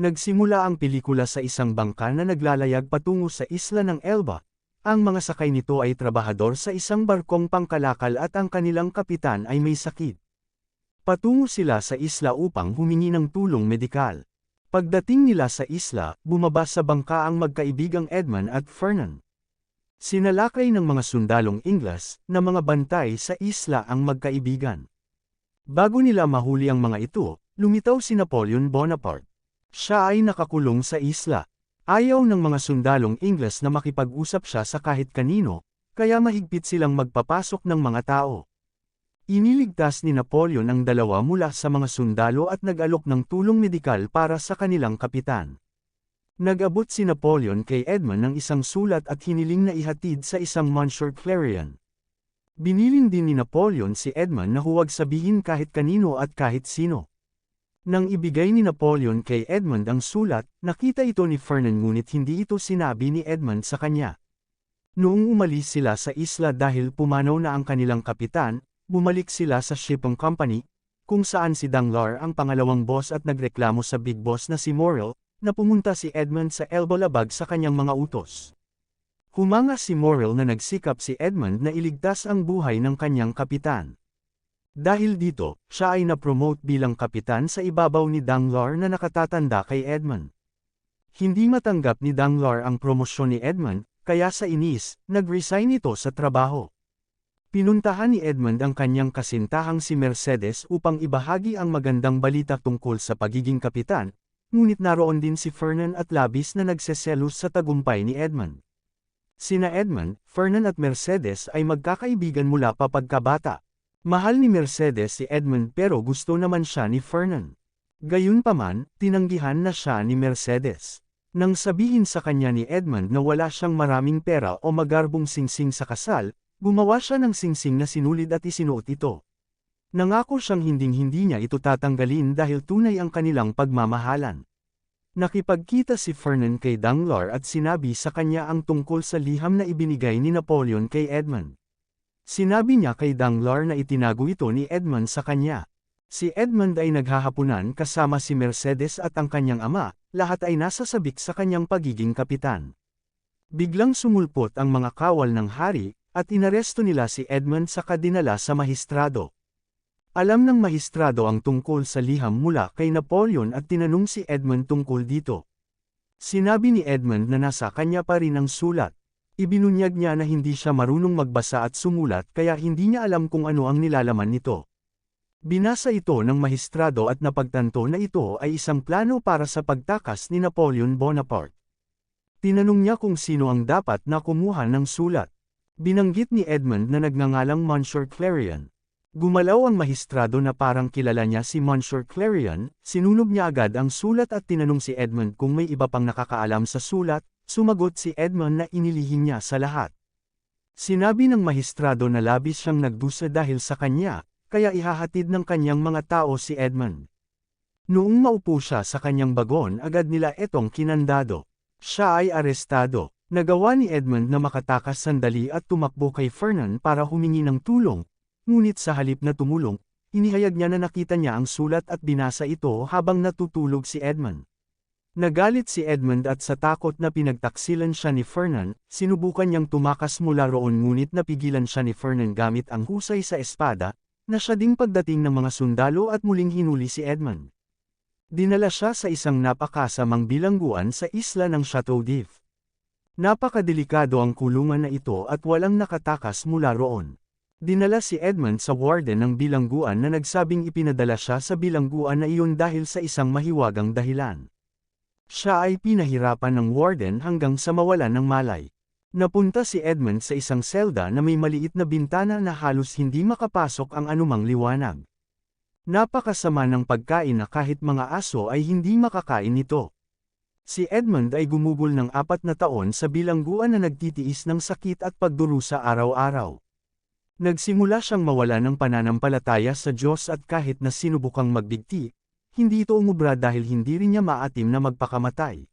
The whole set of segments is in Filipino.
Nagsimula ang pelikula sa isang bangka na naglalayag patungo sa isla ng Elba. Ang mga sakay nito ay trabahador sa isang barkong pangkalakal at ang kanilang kapitan ay may sakit. Patungo sila sa isla upang humingi ng tulong medikal. Pagdating nila sa isla, bumaba sa bangka ang magkaibigang Edmund at Fernan. Sinalakay ng mga sundalong Ingles na mga bantay sa isla ang magkaibigan. Bago nila mahuli ang mga ito, lumitaw si Napoleon Bonaparte. Siya ay nakakulong sa isla. Ayaw ng mga sundalong Ingles na makipag-usap siya sa kahit kanino, kaya mahigpit silang magpapasok ng mga tao. Iniligtas ni Napoleon ang dalawa mula sa mga sundalo at nag-alok ng tulong medikal para sa kanilang kapitan. Nag-abot si Napoleon kay Edmund ng isang sulat at hiniling na ihatid sa isang Monsieur Clarion. Binilin din ni Napoleon si Edmund na huwag sabihin kahit kanino at kahit sino. Nang ibigay ni Napoleon kay Edmund ang sulat, nakita ito ni Ferdinand ngunit hindi ito sinabi ni Edmund sa kanya. Noong umalis sila sa isla dahil pumanaw na ang kanilang kapitan, bumalik sila sa shipping company, kung saan si Danglars ang pangalawang boss at nagreklamo sa big boss na si Morrill, na pumunta si Edmund sa Elbolabag sa kanyang mga utos. Humanga si Morrill na nagsikap si Edmund na iligtas ang buhay ng kanyang kapitan. Dahil dito, siya ay na-promote bilang kapitan sa ibabaw ni Danglars na nakatatanda kay Edmund. Hindi matanggap ni Danglars ang promosyon ni Edmund, kaya sa inis, nag-resign ito sa trabaho. Pinuntahan ni Edmund ang kanyang kasintahang si Mercedes upang ibahagi ang magandang balita tungkol sa pagiging kapitan, ngunit naroon din si Fernan at Labis na nagseselos sa tagumpay ni Edmund. Sina Edmund, Fernan at Mercedes ay magkakaibigan mula pa pagkabata. Mahal ni Mercedes si Edmund pero gusto naman siya ni Fernan. Gayunpaman, tinanggihan na siya ni Mercedes. Nang sabihin sa kanya ni Edmund na wala siyang maraming pera o magarbong singsing sa kasal, Gumawa siya ng singsing na sinulid at isinuot ito. Nangako siyang hinding-hindi niya ito tatanggalin dahil tunay ang kanilang pagmamahalan. Nakipagkita si Fernan kay Danglars at sinabi sa kanya ang tungkol sa liham na ibinigay ni Napoleon kay Edmund. Sinabi niya kay Danglars na itinago ito ni Edmund sa kanya. Si Edmund ay naghahapunan kasama si Mercedes at ang kanyang ama, lahat ay nasasabik sa kanyang pagiging kapitan. Biglang sumulpot ang mga kawal ng hari, at inaresto nila si Edmund sa kadinala sa mahistrado. Alam ng mahistrado ang tungkol sa liham mula kay Napoleon at tinanong si Edmund tungkol dito. Sinabi ni Edmund na nasa kanya pa rin ang sulat. Ibinunyag niya na hindi siya marunong magbasa at sumulat kaya hindi niya alam kung ano ang nilalaman nito. Binasa ito ng mahistrado at napagtanto na ito ay isang plano para sa pagtakas ni Napoleon Bonaparte. Tinanong niya kung sino ang dapat na kumuha ng sulat. Binanggit ni Edmund na nagngangalang Monsieur Clarion. Gumalaw ang mahistrado na parang kilala niya si Monsieur Clarion, sinunog niya agad ang sulat at tinanong si Edmund kung may iba pang nakakaalam sa sulat, sumagot si Edmund na inilihin niya sa lahat. Sinabi ng mahistrado na labis siyang nagdusa dahil sa kanya, kaya ihahatid ng kanyang mga tao si Edmund. Noong maupo siya sa kanyang bagon agad nila etong kinandado. Siya ay arestado. Nagawa ni Edmund na makatakas sandali at tumakbo kay Fernan para humingi ng tulong, ngunit sa halip na tumulong, inihayag niya na nakita niya ang sulat at binasa ito habang natutulog si Edmund. Nagalit si Edmund at sa takot na pinagtaksilan siya ni Fernan, sinubukan niyang tumakas mula roon ngunit napigilan siya ni Fernan gamit ang husay sa espada, na siya ding pagdating ng mga sundalo at muling hinuli si Edmund. Dinala siya sa isang napakasamang bilangguan sa isla ng Chateau d'If. Napakadelikado ang kulungan na ito at walang nakatakas mula roon. Dinala si Edmund sa warden ng bilangguan na nagsabing ipinadala siya sa bilangguan na iyon dahil sa isang mahiwagang dahilan. Siya ay pinahirapan ng warden hanggang sa mawalan ng malay. Napunta si Edmund sa isang selda na may maliit na bintana na halos hindi makapasok ang anumang liwanag. Napakasama ng pagkain na kahit mga aso ay hindi makakain nito. Si Edmund ay gumugol ng apat na taon sa bilangguan na nagtitiis ng sakit at pagdurusa araw-araw. Nagsimula siyang mawala ng pananampalataya sa Diyos at kahit na sinubukang magbigti, hindi ito umubra dahil hindi rin niya maatim na magpakamatay.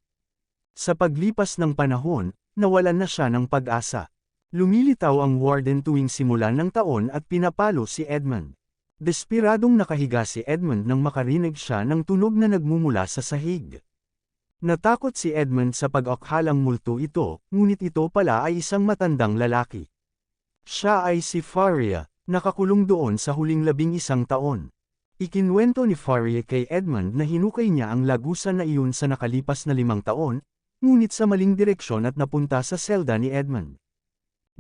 Sa paglipas ng panahon, nawalan na siya ng pag-asa. Lumilitaw ang warden tuwing simula ng taon at pinapalo si Edmund. Despiradong nakahiga si Edmund nang makarinig siya ng tunog na nagmumula sa sahig. Natakot si Edmund sa pag-akhalang multo ito, ngunit ito pala ay isang matandang lalaki. Siya ay si Faria, nakakulong doon sa huling labing isang taon. Ikinwento ni Faria kay Edmund na hinukay niya ang lagusan na iyon sa nakalipas na limang taon, ngunit sa maling direksyon at napunta sa selda ni Edmund.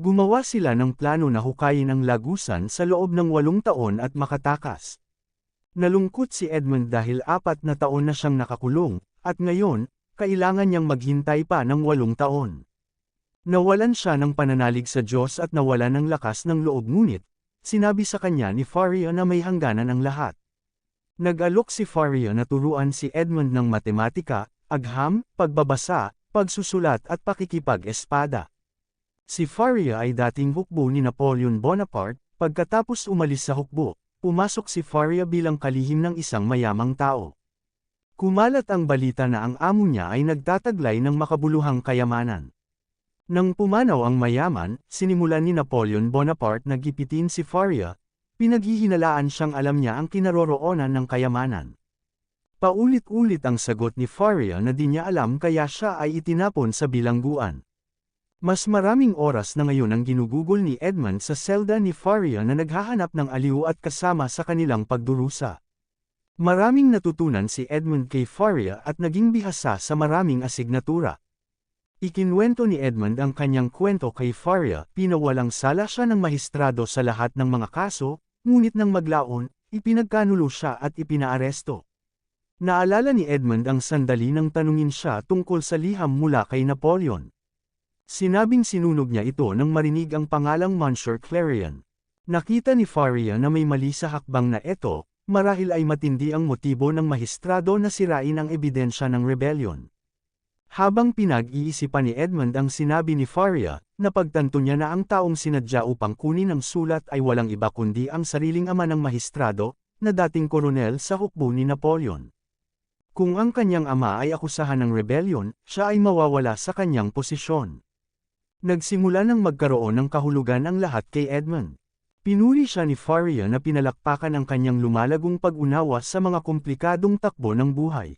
Gumawa sila ng plano na hukayin ang lagusan sa loob ng walong taon at makatakas. Nalungkot si Edmund dahil apat na taon na siyang nakakulong, at ngayon, kailangan niyang maghintay pa ng walong taon. Nawalan siya ng pananalig sa Diyos at nawalan ng lakas ng loob ngunit, sinabi sa kanya ni Faria na may hangganan ang lahat. Nag-alok si Faria na turuan si Edmund ng matematika, agham, pagbabasa, pagsusulat at pakikipag-espada. Si Faria ay dating hukbo ni Napoleon Bonaparte, pagkatapos umalis sa hukbo, pumasok si Faria bilang kalihim ng isang mayamang tao. Kumalat ang balita na ang amo niya ay nagtataglay ng makabuluhang kayamanan. Nang pumanaw ang mayaman, sinimulan ni Napoleon Bonaparte na gipitin si Faria, pinaghihinalaan siyang alam niya ang kinaroroonan ng kayamanan. Paulit-ulit ang sagot ni Faria na di niya alam kaya siya ay itinapon sa bilangguan. Mas maraming oras na ngayon ang ginugugol ni Edmund sa selda ni Faria na naghahanap ng aliw at kasama sa kanilang pagdurusa. Maraming natutunan si Edmund kay Faria at naging bihasa sa maraming asignatura. Ikinwento ni Edmund ang kanyang kwento kay Faria, pinawalang sala siya ng mahistrado sa lahat ng mga kaso, ngunit nang maglaon, ipinagkanulo siya at ipinaaresto. Naalala ni Edmund ang sandali nang tanungin siya tungkol sa liham mula kay Napoleon. Sinabing sinunog niya ito nang marinig ang pangalang Monsieur Clarion. Nakita ni Faria na may mali sa hakbang na ito, marahil ay matindi ang motibo ng mahistrado na sirain ang ebidensya ng rebellion. Habang pinag-iisipan ni Edmund ang sinabi ni Faria, napagtanto niya na ang taong sinadya upang kunin ang sulat ay walang iba kundi ang sariling ama ng mahistrado, na dating koronel sa hukbo ni Napoleon. Kung ang kanyang ama ay akusahan ng rebellion, siya ay mawawala sa kanyang posisyon. Nagsimula nang magkaroon ng kahulugan ang lahat kay Edmund. Pinuri siya ni Faria na pinalakpakan ang kanyang lumalagong pag-unawa sa mga komplikadong takbo ng buhay.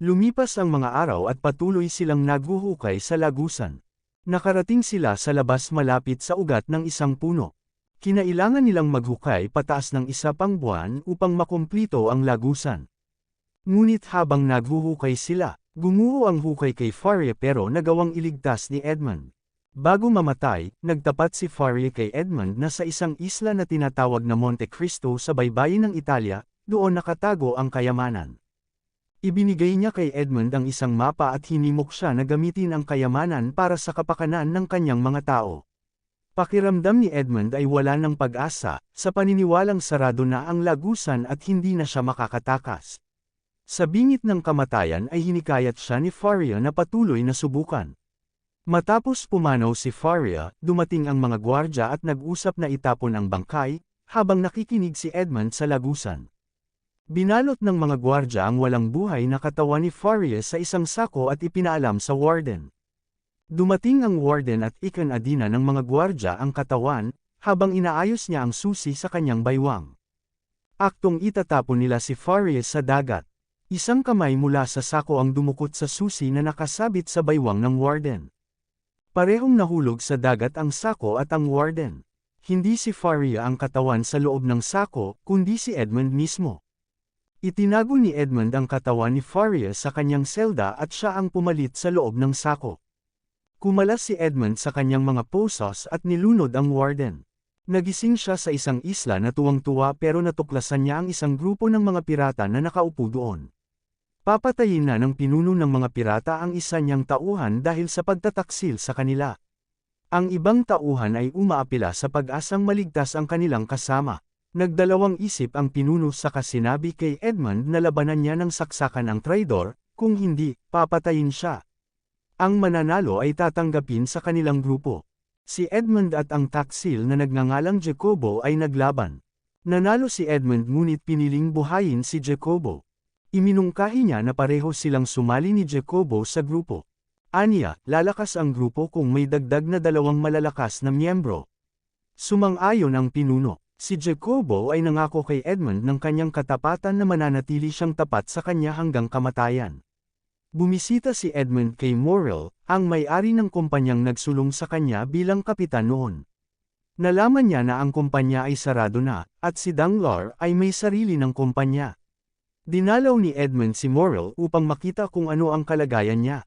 Lumipas ang mga araw at patuloy silang naghuhukay sa lagusan. Nakarating sila sa labas malapit sa ugat ng isang puno. Kinailangan nilang maghukay pataas ng isa pang buwan upang makumplito ang lagusan. Ngunit habang naghuhukay sila, gumuho ang hukay kay Faria pero nagawang iligtas ni Edmund. Bago mamatay, nagtapat si Faria kay Edmund na sa isang isla na tinatawag na Monte Cristo sa baybayin ng Italia, doon nakatago ang kayamanan. Ibinigay niya kay Edmund ang isang mapa at hinimok siya na gamitin ang kayamanan para sa kapakanan ng kanyang mga tao. Pakiramdam ni Edmund ay wala ng pag-asa, sa paniniwalang sarado na ang lagusan at hindi na siya makakatakas. Sa bingit ng kamatayan ay hinikayat siya ni Faria na patuloy na subukan. Matapos pumanaw si Faria, dumating ang mga gwardya at nag-usap na itapon ang bangkay, habang nakikinig si Edmund sa lagusan. Binalot ng mga gwardya ang walang buhay na katawan ni Faria sa isang sako at ipinaalam sa warden. Dumating ang warden at ikanadina ng mga gwardya ang katawan, habang inaayos niya ang susi sa kanyang baywang. Aktong itatapon nila si Faria sa dagat. Isang kamay mula sa sako ang dumukot sa susi na nakasabit sa baywang ng warden. Parehong nahulog sa dagat ang sako at ang warden. Hindi si Faria ang katawan sa loob ng sako, kundi si Edmund mismo. Itinago ni Edmund ang katawan ni Faria sa kanyang selda at siya ang pumalit sa loob ng sako. Kumalas si Edmund sa kanyang mga posos at nilunod ang warden. Nagising siya sa isang isla na tuwang-tuwa pero natuklasan niya ang isang grupo ng mga pirata na nakaupo doon. Papatayin na ng pinuno ng mga pirata ang isa niyang tauhan dahil sa pagtataksil sa kanila. Ang ibang tauhan ay umaapila sa pag-asang maligtas ang kanilang kasama. Nagdalawang isip ang pinuno sa kasinabi kay Edmund na labanan niya ng saksakan ang traidor, kung hindi, papatayin siya. Ang mananalo ay tatanggapin sa kanilang grupo. Si Edmund at ang taksil na nagngangalang Jacobo ay naglaban. Nanalo si Edmund ngunit piniling buhayin si Jacobo. Iminungkahi niya na pareho silang sumali ni Jacobo sa grupo. Anya, lalakas ang grupo kung may dagdag na dalawang malalakas na miyembro. Sumang-ayon ang pinuno. Si Jacobo ay nangako kay Edmund ng kanyang katapatan na mananatili siyang tapat sa kanya hanggang kamatayan. Bumisita si Edmund kay Morrill, ang may-ari ng kumpanyang nagsulong sa kanya bilang kapitan noon. Nalaman niya na ang kumpanya ay sarado na, at si Danglars ay may sarili ng kumpanya. Dinalaw ni Edmund si Morrill upang makita kung ano ang kalagayan niya.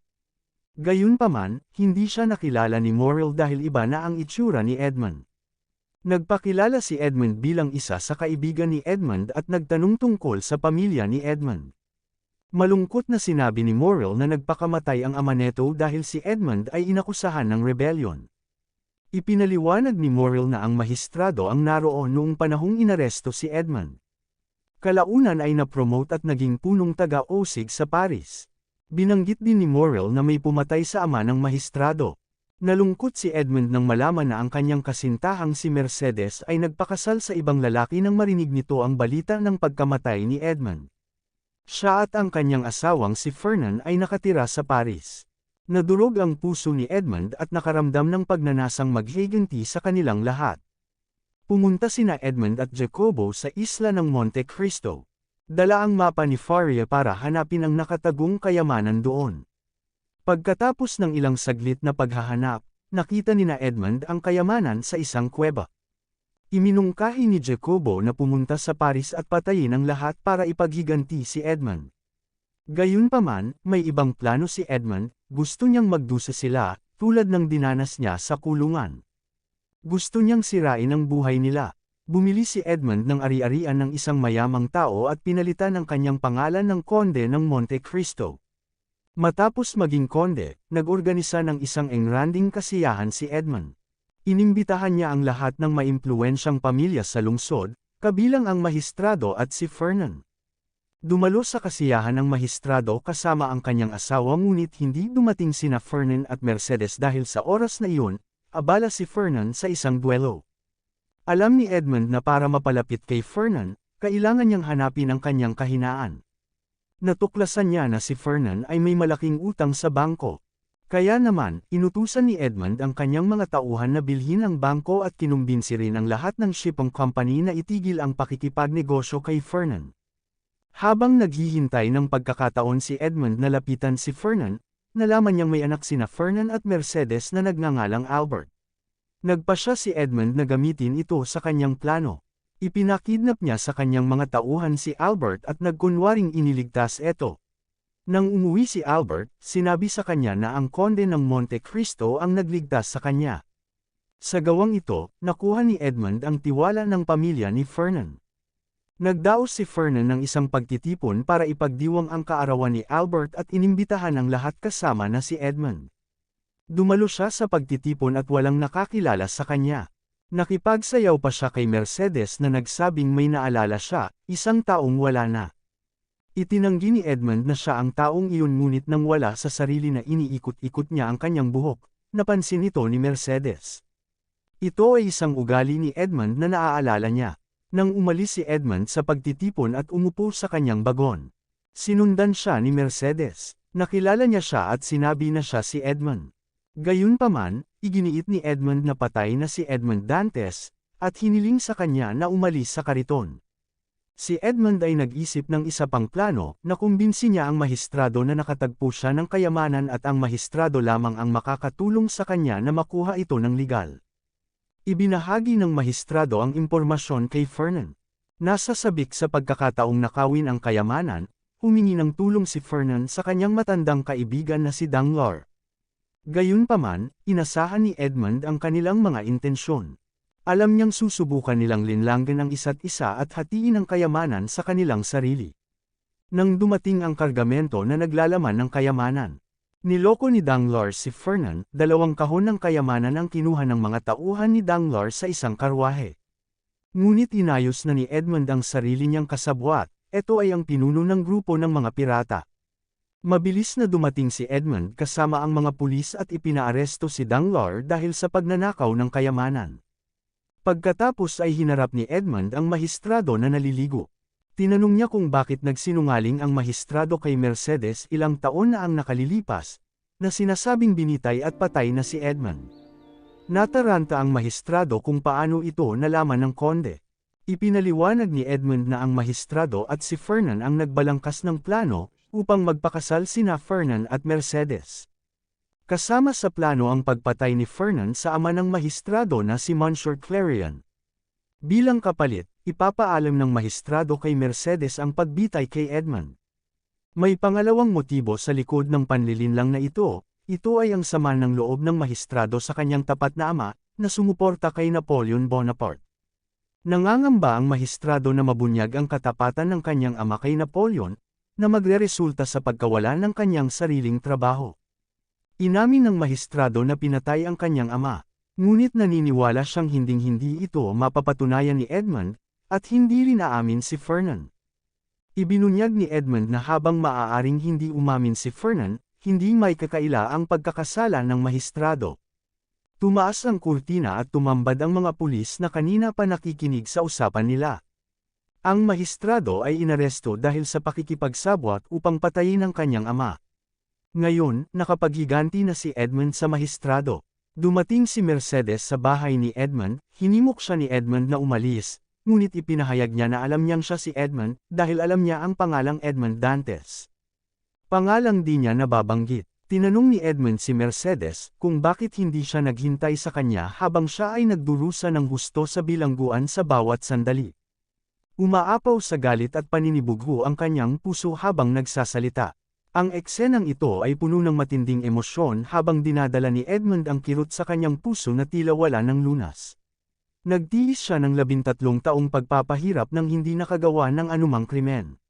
Gayunpaman, hindi siya nakilala ni Morrill dahil iba na ang itsura ni Edmund. Nagpakilala si Edmund bilang isa sa kaibigan ni Edmund at nagtanong tungkol sa pamilya ni Edmund. Malungkot na sinabi ni Morrill na nagpakamatay ang ama neto dahil si Edmund ay inakusahan ng rebellion. Ipinaliwanag ni Morrill na ang mahistrado ang naroon noong panahong inaresto si Edmund. Kalaunan ay na-promote at naging punong taga-osig sa Paris. Binanggit din ni Morrill na may pumatay sa ama ng mahistrado. Nalungkot si Edmund nang malaman na ang kanyang kasintahang si Mercedes ay nagpakasal sa ibang lalaki nang marinig nito ang balita ng pagkamatay ni Edmund. Siya at ang kanyang asawang si Fernan ay nakatira sa Paris. Nadurog ang puso ni Edmund at nakaramdam ng pagnanasang maghiganti sa kanilang lahat. Pumunta sina Edmund at Jacobo sa isla ng Monte Cristo. Dala ang mapa ni Faria para hanapin ang nakatagong kayamanan doon. Pagkatapos ng ilang saglit na paghahanap, nakita ni na Edmund ang kayamanan sa isang kuweba. Iminungkahi ni Jacobo na pumunta sa Paris at patayin ang lahat para ipaghiganti si Edmund. Gayunpaman, may ibang plano si Edmund, gusto niyang magdusa sila, tulad ng dinanas niya sa kulungan. Gusto niyang sirain ang buhay nila. Bumili si Edmund ng ari-arian ng isang mayamang tao at pinalitan ang kanyang pangalan ng konde ng Monte Cristo. Matapos maging konde, nag-organisa ng isang engranding kasiyahan si Edmund. Inimbitahan niya ang lahat ng maimpluwensyang pamilya sa lungsod, kabilang ang mahistrado at si Fernan. Dumalo sa kasiyahan ng mahistrado kasama ang kanyang asawa ngunit hindi dumating sina Fernan at Mercedes dahil sa oras na iyon, abala si Fernan sa isang duelo. Alam ni Edmund na para mapalapit kay Fernan, kailangan niyang hanapin ang kanyang kahinaan. Natuklasan niya na si Fernan ay may malaking utang sa bangko. Kaya naman, inutusan ni Edmund ang kanyang mga tauhan na bilhin ang bangko at kinumbinsi rin ang lahat ng shipping company na itigil ang pakikipagnegosyo kay Fernan. Habang naghihintay ng pagkakataon si Edmund na lapitan si Fernan, nalaman niyang may anak sina Fernan at Mercedes na nagngangalang Albert. Nagpa siya si Edmund na gamitin ito sa kanyang plano. Ipinakidnap niya sa kanyang mga tauhan si Albert at nagkunwaring iniligtas ito. Nang umuwi si Albert, sinabi sa kanya na ang konde ng Monte Cristo ang nagligtas sa kanya. Sa gawang ito, nakuha ni Edmund ang tiwala ng pamilya ni Fernan. Nagdaos si Fernan ng isang pagtitipon para ipagdiwang ang kaarawan ni Albert at inimbitahan ang lahat kasama na si Edmund. Dumalo siya sa pagtitipon at walang nakakilala sa kanya. Nakipagsayaw pa siya kay Mercedes na nagsabing may naalala siya, isang taong wala na. Itinanggi ni Edmund na siya ang taong iyon ngunit nang wala sa sarili na iniikot-ikot niya ang kanyang buhok, napansin ito ni Mercedes. Ito ay isang ugali ni Edmund na naaalala niya. Nang umalis si Edmund sa pagtitipon at umupo sa kanyang bagon. Sinundan siya ni Mercedes. Nakilala niya siya at sinabi na siya si Edmund. Gayunpaman, iginiit ni Edmund na patay na si Edmund Dantes, at hiniling sa kanya na umalis sa kariton. Si Edmund ay nag-isip ng isa pang plano na kumbinsi niya ang mahistrado na nakatagpo siya ng kayamanan at ang mahistrado lamang ang makakatulong sa kanya na makuha ito ng legal. Ibinahagi ng mahistrado ang impormasyon kay Fernan. Nasa sabik sa pagkakataong nakawin ang kayamanan, humingi ng tulong si Fernan sa kanyang matandang kaibigan na si Danglars. Gayunpaman, inasahan ni Edmund ang kanilang mga intensyon. Alam niyang susubukan nilang linlanggan ang isa't isa at hatiin ang kayamanan sa kanilang sarili. Nang dumating ang kargamento na naglalaman ng kayamanan, Niloko ni Danglars si Fernan, dalawang kahon ng kayamanan ang kinuha ng mga tauhan ni Danglars sa isang karwahe. Ngunit inayos na ni Edmund ang sarili niyang kasabwat, ito ay ang pinuno ng grupo ng mga pirata. Mabilis na dumating si Edmund kasama ang mga pulis at ipinaaresto si Danglars dahil sa pagnanakaw ng kayamanan. Pagkatapos ay hinarap ni Edmund ang mahistrado na naliligo. Tinanong niya kung bakit nagsinungaling ang mahistrado kay Mercedes ilang taon na ang nakalilipas, na sinasabing binitay at patay na si Edmund. Nataranta ang mahistrado kung paano ito nalaman ng konde. Ipinaliwanag ni Edmund na ang mahistrado at si Fernan ang nagbalangkas ng plano, upang magpakasal sina Fernan at Mercedes. Kasama sa plano ang pagpatay ni Fernan sa ama ng mahistrado na si Monsieur Clarion. Bilang kapalit, ipapaalam ng mahistrado kay Mercedes ang pagbitay kay Edmund. May pangalawang motibo sa likod ng panlilinlang na ito, ito ay ang sama ng loob ng mahistrado sa kanyang tapat na ama, na sumuporta kay Napoleon Bonaparte. Nangangamba ang mahistrado na mabunyag ang katapatan ng kanyang ama kay Napoleon, na magreresulta sa pagkawala ng kanyang sariling trabaho. Inamin ng mahistrado na pinatay ang kanyang ama, ngunit naniniwala siyang hinding-hindi ito mapapatunayan ni Edmund, at hindi rin aamin si Fernan. Ibinunyag ni Edmund na habang maaaring hindi umamin si Fernan, hindi may kakaila ang pagkakasala ng mahistrado. Tumaas ang kurtina at tumambad ang mga pulis na kanina pa nakikinig sa usapan nila. Ang mahistrado ay inaresto dahil sa pakikipagsabwat upang patayin ang kanyang ama. Ngayon, nakapaghiganti na si Edmund sa mahistrado. Dumating si Mercedes sa bahay ni Edmund, hinimok siya ni Edmund na umalis, ngunit ipinahayag niya na alam niyang siya si Edmund dahil alam niya ang pangalang Edmund Dantes. Pangalang di niya nababanggit. Tinanong ni Edmund si Mercedes kung bakit hindi siya naghintay sa kanya habang siya ay nagdurusa ng husto sa bilangguan sa bawat sandali. Umaapaw sa galit at paninibugho ang kanyang puso habang nagsasalita. Ang eksenang ito ay puno ng matinding emosyon habang dinadala ni Edmund ang kirot sa kanyang puso na tila wala ng lunas. Nagtiis siya ng labintatlong taong pagpapahirap nang hindi nakagawa ng anumang krimen.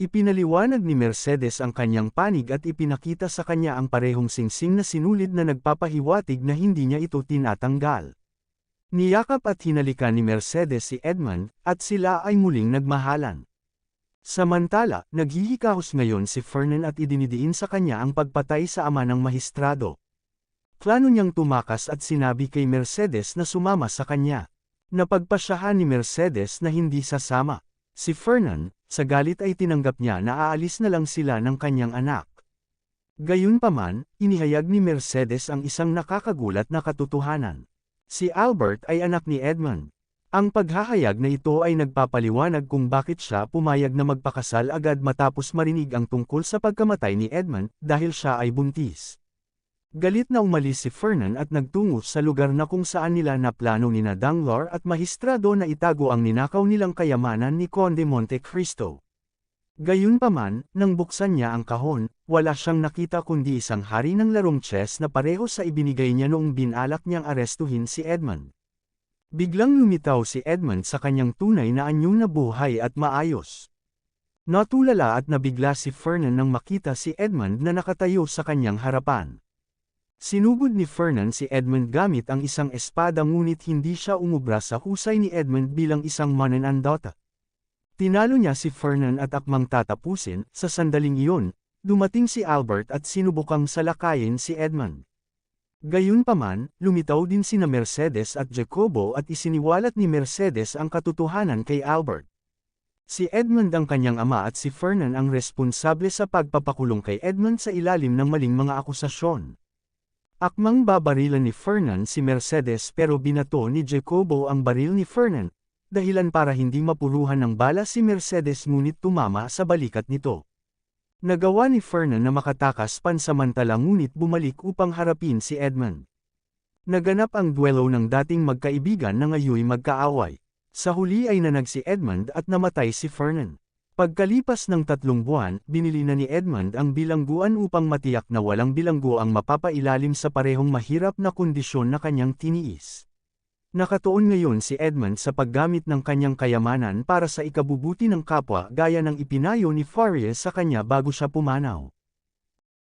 Ipinaliwanag ni Mercedes ang kanyang panig at ipinakita sa kanya ang parehong singsing na sinulid na nagpapahiwatig na hindi niya ito tinatanggal. Niyakap at hinalikan ni Mercedes si Edmund, at sila ay muling nagmahalan. Samantala, naghihikahos ngayon si Fernan at idinidiin sa kanya ang pagpatay sa ama ng mahistrado. Plano niyang tumakas at sinabi kay Mercedes na sumama sa kanya. Napagpasyahan ni Mercedes na hindi sasama. Si Fernan, sa galit ay tinanggap niya na aalis na lang sila ng kanyang anak. Gayunpaman, inihayag ni Mercedes ang isang nakakagulat na katotohanan. Si Albert ay anak ni Edmund. Ang paghahayag na ito ay nagpapaliwanag kung bakit siya pumayag na magpakasal agad matapos marinig ang tungkol sa pagkamatay ni Edmund dahil siya ay buntis. Galit na umalis si Fernan at nagtungo sa lugar na kung saan nila na plano ni na Danglars at mahistrado na itago ang ninakaw nilang kayamanan ni Conde Monte Cristo. Gayunpaman, nang buksan niya ang kahon, wala siyang nakita kundi isang hari ng larong chess na pareho sa ibinigay niya noong binalak niyang arestuhin si Edmund. Biglang lumitaw si Edmund sa kanyang tunay na anyo na buhay at maayos. Natulala at nabigla si Fernan nang makita si Edmund na nakatayo sa kanyang harapan. Sinugod ni Fernan si Edmund gamit ang isang espada ngunit hindi siya umubra sa husay ni Edmund bilang isang mananandota. Tinalo niya si Fernan at akmang tatapusin, sa sandaling iyon, dumating si Albert at sinubukang salakayin si Edmund. Gayunpaman, lumitaw din sina Mercedes at Jacobo at isiniwalat ni Mercedes ang katotohanan kay Albert. Si Edmund ang kanyang ama at si Fernan ang responsable sa pagpapakulong kay Edmund sa ilalim ng maling mga akusasyon. Akmang babarilan ni Fernan si Mercedes pero binato ni Jacobo ang baril ni Fernan, dahilan para hindi mapuruhan ng bala si Mercedes ngunit tumama sa balikat nito. Nagawa ni Fernan na makatakas pansamantala ngunit bumalik upang harapin si Edmund. Naganap ang duelo ng dating magkaibigan na ngayoy magkaaway. Sa huli ay nanag si Edmund at namatay si Fernan. Pagkalipas ng tatlong buwan, binili na ni Edmund ang bilangguan upang matiyak na walang bilanggo ang mapapailalim sa parehong mahirap na kondisyon na kanyang tiniis. Nakatuon ngayon si Edmund sa paggamit ng kanyang kayamanan para sa ikabubuti ng kapwa gaya ng ipinayo ni Faria sa kanya bago siya pumanaw.